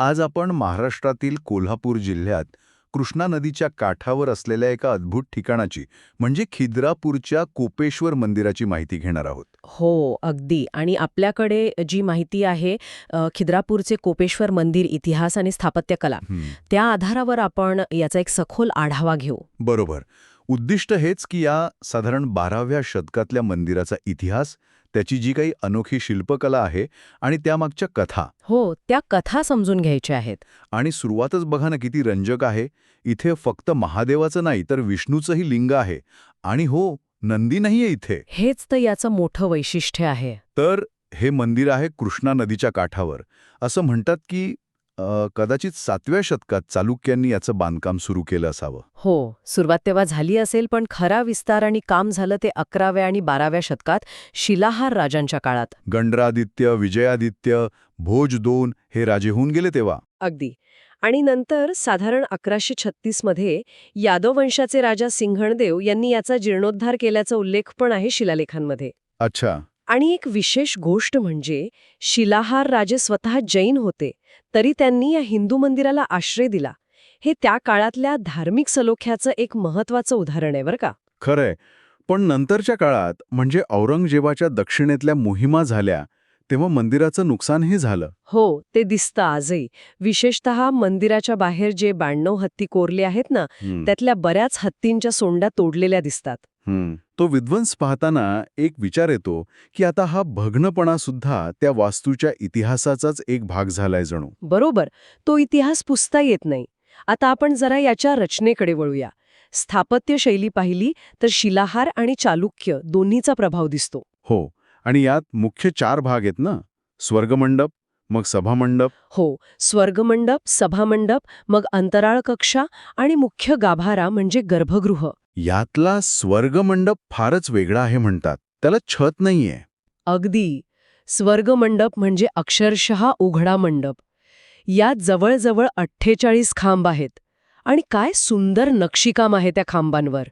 आज आपण महाराष्ट्रातील कोल्हापूर जिल्ह्यात कृष्णा नदीच्या काठावर असलेल्या एका अद्भुत ठिकाणाची म्हणजे खिद्रापूरच्या कोपेश्वर मंदिराची माहिती घेणार आहोत. हो अगदी. आणि आपल्याकडे जी माहिती आहे खिद्रापूरचे कोपेश्वर मंदिर इतिहास आणि स्थापत्यकला त्या आधारावर आपण याचा एक सखोल आढावा घेऊ. बरोबर. उद्दिष्ट हेच की या साधारण बाराव्या शतकातल्या मंदिराचा इतिहास त्याची जी काही अनोखी शिल्पकला आहे आणि त्यामागच्या कथा. हो त्या कथा समजून घ्यायच्या आहेत. आणि सुरुवातच बघा ना किती रंजक आहे. इथे फक्त महादेवाचं नाही तर विष्णूचंही लिंग आहे. आणि हो नंदी नाहीये इथे. हेच तर याचं मोठं वैशिष्ट्य आहे. तर हे मंदिर आहे कृष्णा नदीच्या काठावर. असं म्हणतात की कदाचित सातव्या शतकात चालुक्यांनी याचं बांधकाम सुरू केलं असावं. हो सुरुवात तेव्हा झाली असेल पण खरा विस्तार आणि काम झालं ते अकराव्या आणि बाराव्या शतकात शिलाहार राजांच्या काळात. गंडरादित्य विजयादित्य भोज दोन हे राजे होऊन गेले तेव्हा. अगदी. आणि नंतर साधारण अकराशे छत्तीसमध्ये यादव वंशाचे राजा सिंहणदेव यांनी याचा जीर्णोद्धार केल्याचा उल्लेख पण आहे शिलालेखांमध्ये. अच्छा. आणि एक विशेष गोष्ट म्हणजे शिलाहार राजे स्वतः जैन होते तरी त्यांनी या हिंदू मंदिराला आश्रय दिला. हे त्या काळातल्या धार्मिक सलोख्याचं एक महत्वाचं उदाहरण आहे बरं का? खरंय. पण नंतरच्या काळात म्हणजे औरंगजेबाच्या दक्षिणेतल्या मोहिमा झाल्या तेव्हा मंदिराचं नुकसानही झालं. हो ते दिसतं आजही. विशेषतः मंदिराच्या बाहेर जे ब्याण्णव हत्ती कोरले आहेत ना त्यातल्या बऱ्याच हत्तींच्या सोंड्या तोडलेल्या दिसतात. तो विध्वंस पाहताना एक विचार येतो की आता हा भग्नपणा सुद्धा त्या वास्तूच्या इतिहासाचाच एक भाग झालाय जणू. बरोबर. तो इतिहास पुसता येत नाही. आता आपण जरा याच्या रचनेकडे वळूया. स्थापत्य शैली पाहिली तर शिलाहार आणि चालुक्य दोन्हीचा प्रभाव दिसतो. हो. आणि यात मुख्य चार भाग आहेत ना? स्वर्गमंडप मग सभामंडप? हो स्वर्गमंडप सभामंडप मग अंतराळ कक्षा आणि मुख्य गाभारा म्हणजे गर्भगृह. यातला स्वर्गमंडप फारच वेगळा आहे म्हणतात. त्याला छत नाहीये. अगदी. स्वर्गमंडप म्हणजे अक्षरशः उघडा मंडप. यात जवळजवळ अठ्ठेचाळीस खांब आहेत. आणि काय सुंदर नक्षीकाम आहे त्या खांबांवर.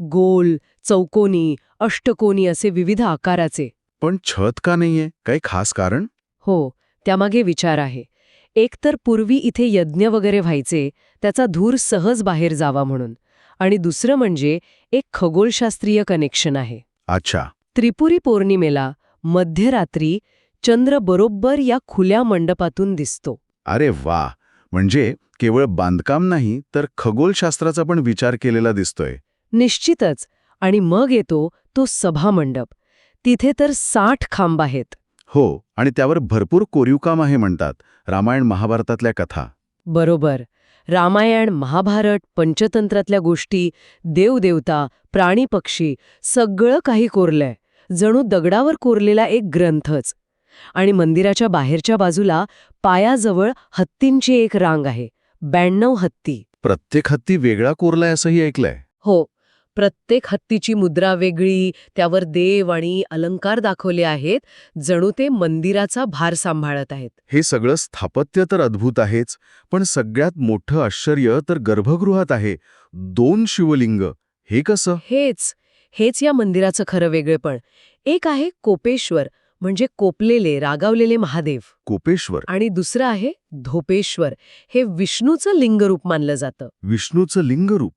गोल चौकोनी अष्टकोनी असे विविध आकाराचे. पण छत का नाहीये? काही खास कारण? हो त्यामागे विचार आहे. एक तर पूर्वी इथे यज्ञ वगैरे व्हायचे त्याचा धूर सहज बाहेर जावा म्हणून. आणि दुसरं म्हणजे एक खगोलशास्त्रीय कनेक्शन आहे. अच्छा. त्रिपुरी पौर्णिमेला मध्यरात्री चंद्र बरोबर या खुल्या मंडपातून दिसतो. अरे वा! म्हणजे केवळ बांधकाम नाही तर खगोलशास्त्राचा पण विचार केलेला दिसतोय. निश्चितच. आणि मग येतो तो सभामंडप. तिथे तर साठ खांब आहेत. हो आणि त्यावर भरपूर कोरीवकाम आहे म्हणतात. रामायण महाभारतातल्या कथा. बरोबर. रामायण महाभारत पंचतंत्रातल्या गोष्टी देवदेवता प्राणीपक्षी सगळं काही कोरलंय. जणू दगडावर कोरलेला एक ग्रंथच. आणि मंदिराच्या बाहेरच्या बाजूला पायाजवळ हत्तींची एक रांग आहे. ब्याण्णव हत्ती. प्रत्येक हत्ती वेगळा कोरलाय असंही ऐकलंय. हो प्रत्येक हत्तीची मुद्रा वेगळी त्यावर देव आणि अलंकार दाखवले आहेत जणू ते मंदिराचा भार सांभाळत आहेत. हे सगळं स्थापत्य तर अद्भुत आहेच पण सगळ्यात मोठं आश्चर्य तर गर्भगृहात आहे. दोन शिवलिंग हे कसं? हेच हेच या मंदिराचं खरं वेगळेपण एक आहे कोपेश्वर म्हणजे कोपलेले रागावलेले महादेव. कोपेश्वर? आणि दुसरं आहे धोपेश्वर. हे विष्णूचं लिंगरूप मानलं जातं. विष्णूचं लिंगरूप?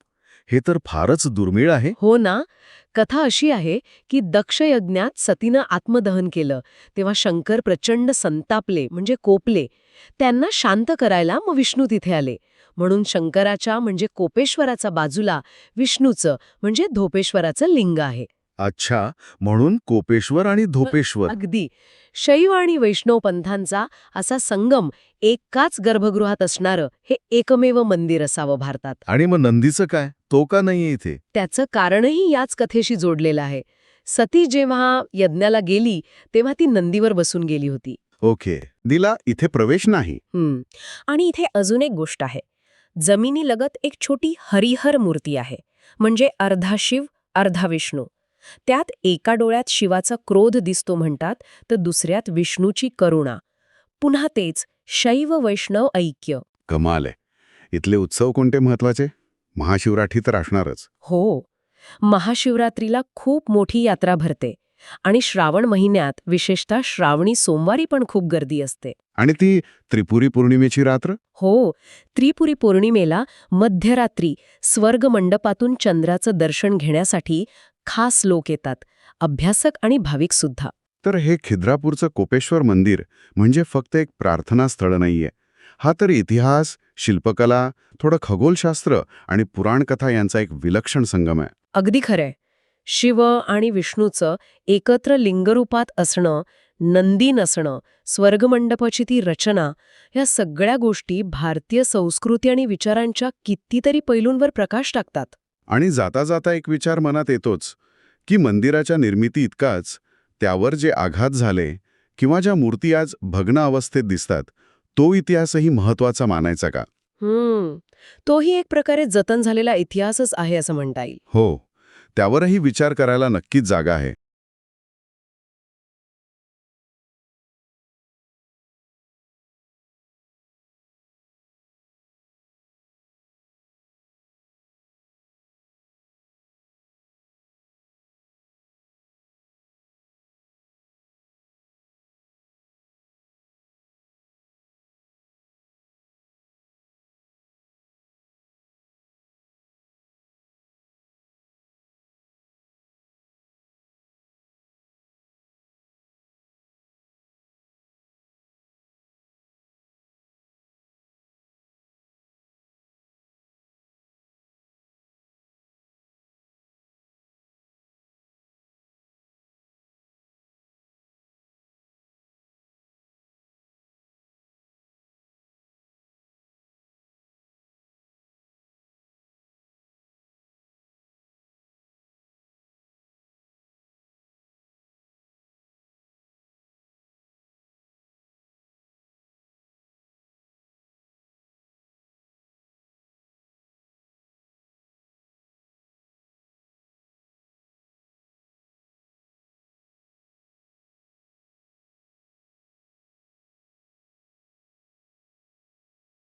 हे तर फारच दुर्मिळ आहे. हो ना. कथा अशी आहे की दक्ष यज्ञात सतीनं आत्मदहन केलं तेव्हा शंकर प्रचंड संतापले म्हणजे कोपले. त्यांना शांत करायला मग विष्णू तिथे आले. म्हणून शंकराच्या म्हणजे कोपेश्वराचा बाजूला विष्णूचं म्हणजे धोपेश्वराचं लिंग आहे. अच्छा म्हणून कोपेश्वर आणि धोपेश्वर. अगदी. शैव आणि वैष्णव पंथांचा असा संगम एकाच गर्भगृहात असणारं हे एकमेव मंदिर असावं भारतात. आणि मग नंदीचं काय? तो का नाहीये इथे? त्याचं कारणही याच कथेशी जोडलेलं आहे. सती जेव्हा यज्ञाला गेली तेव्हा ती नंदीवर बसून गेली होती. ओके. दिला इथे प्रवेश नाही. आणि इथे अजून एक गोष्ट आहे. जमिनीलगत एक छोटी हरिहर मूर्ती आहे. म्हणजे अर्धा शिव अर्धा विष्णू. त्यात एका डोळ्यात शिवाचा क्रोध दिसतो म्हणतात तर दुसऱ्यात विष्णूची करुणा. पुन्हा तेच शैव वैष्णव ऐक्य. कमाल आहे. इथले उत्सव कोणते महत्त्वाचे? महाशिवराठी तर असणारच. हो. महाशिवरात्रीला खूप मोठी यात्रा भरते आणि श्रावण महिन्यात विशेषतः श्रावणी सोमवारी पण खूप गर्दी असते. आणि ती त्रिपुरी पौर्णिमेची रात्र? हो. त्रिपुरी पौर्णिमेला मध्यरात्री स्वर्ग मंडपातून चंद्राचं दर्शन घेण्यासाठी खास लोक येतात अभ्यासक आणि भाविक सुद्धा. तर हे खिद्रापूरचं कोपेश्वर मंदिर म्हणजे फक्त एक प्रार्थना स्थळ नाहीये. हा तर इतिहास शिल्पकला थोडं खगोलशास्त्र आणि पुराणकथा यांचा एक विलक्षण संगम आहे. अगदी खरंय शिव आणि विष्णूचं एकत्र लिंगरूपात असणं नंदी नसणं स्वर्गमंडपाची ती रचना या सगळ्या गोष्टी भारतीय संस्कृती आणि विचारांच्या कितीतरी पैलूंवर प्रकाश टाकतात. आणि जाता जाता एक विचार मनात येतोच की मंदिराच्या निर्मिती इतकाच त्यावर जे आघात झाले किंवा ज्या मूर्ती आज भग्न अवस्थेत दिसतात तो इतिहासही महत्त्वाचा मानायचा का? हम्म. तोही एक प्रकारे जतन झालेला इतिहासच आहे असं म्हणता येईल. हो. त्यावरही विचार करायला नक्कीच जागा आहे.